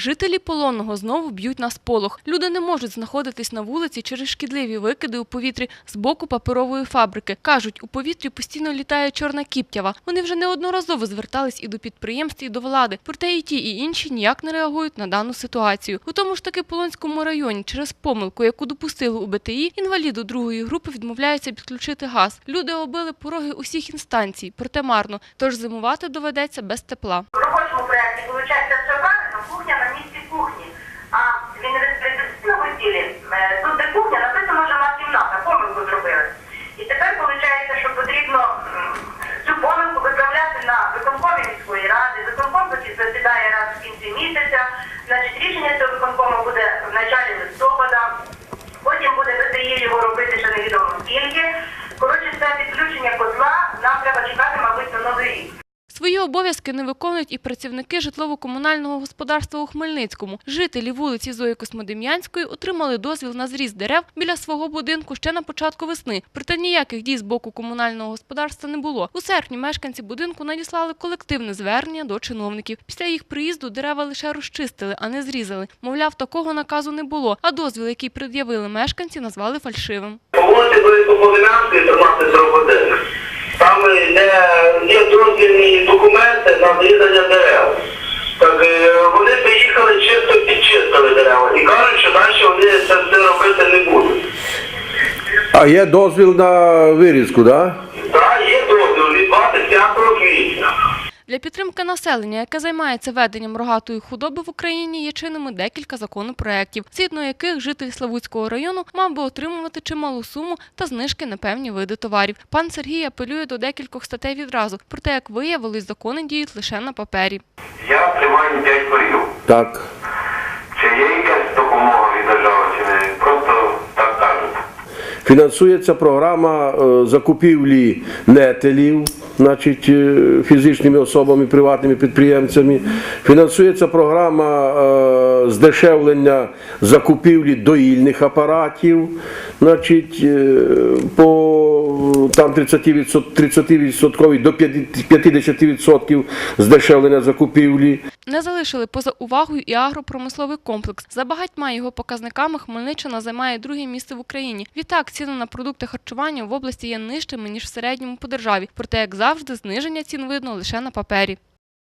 Жителі полонного знову б'ють на сполох. Люди не можуть знаходитись на вулиці через шкідливі викиди у повітрі з боку паперової фабрики. Кажуть, у повітрі постійно літає чорна кіптява. Вони вже неодноразово звертались і до підприємств, і до влади. Проте і ті, і інші ніяк не реагують на дану ситуацію. У тому ж таки Полонському районі через помилку, яку допустили у БТІ, інваліду другої групи відмовляються підключити газ. Люди оббили пороги усіх інстанцій, проте марно. Тож зимувати доведеться без тепла. Робочому проєкті все правильно, кухня на місці кухні. А в інвестиційному тілі, е, тут де кухня, написано, що в нас кімната, помилку зробили. І тепер виходить, що потрібно цю помилку виправляти на виконкомі міської ради. Виконком засідає раз в кінці місяця. Значить, рішення цього виконкому буде в началі листопада. Потім буде ВТІ його робити ще невідомо Свої обов'язки не виконують і працівники житлово-комунального господарства у Хмельницькому. Жителі вулиці Зої Космодем'янської отримали дозвіл на зріз дерев біля свого будинку ще на початку весни. Проте ніяких дій з боку комунального господарства не було. У серпні мешканці будинку надіслали колективне звернення до чиновників. Після їх приїзду дерева лише розчистили, а не зрізали. Мовляв, такого наказу не було. А дозвіл, який пред'явили мешканці, назвали фальшивим. По вулиці Великопомінянської 1341. Там не є дозвільні документи на зрізання дерев. Так е, вони приїхали чисто підчистили дерева і кажуть, що далі вони це все робити не будуть. А є дозвіл на вирізку, так? Так, Для підтримки населення, яке займається веденням рогатої худоби в Україні, є чинними декілька законопроєктів, згідно яких житель Славутського району мав би отримувати чималу суму та знижки на певні види товарів. Пан Сергій апелює до декількох статей відразу, проте, як виявилось, закони діють лише на папері. Я тримаю 5 корів. Так. Чи є Фінансується програма е, закупівлі нетелів, значить, е, фізичними особами, приватними підприємцями. Фінансується програма е, здешевлення закупівлі доїльних апаратів, значить, по там 30%, 30% до 50% здешевлення закупівлі. Не залишили поза увагою і агропромисловий комплекс. За багатьма його показниками Хмельниччина займає друге місце в Україні. Відтак, ціни на продукти харчування в області є нижчими ніж в середньому по державі. Проте, як завжди, зниження цін видно лише на папері.